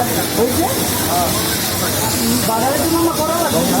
হয়েছে বাজারে কি মামা করা লাগবে? না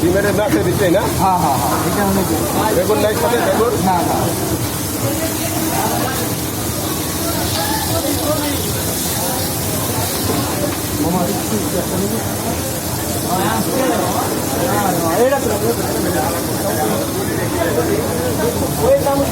ডিমের নাচে দিচ্ছে না হ্যাঁ হ্যাঁ হ্যাঁ এটা হলো বেগুন নাই সাথে বেগুন না না এটা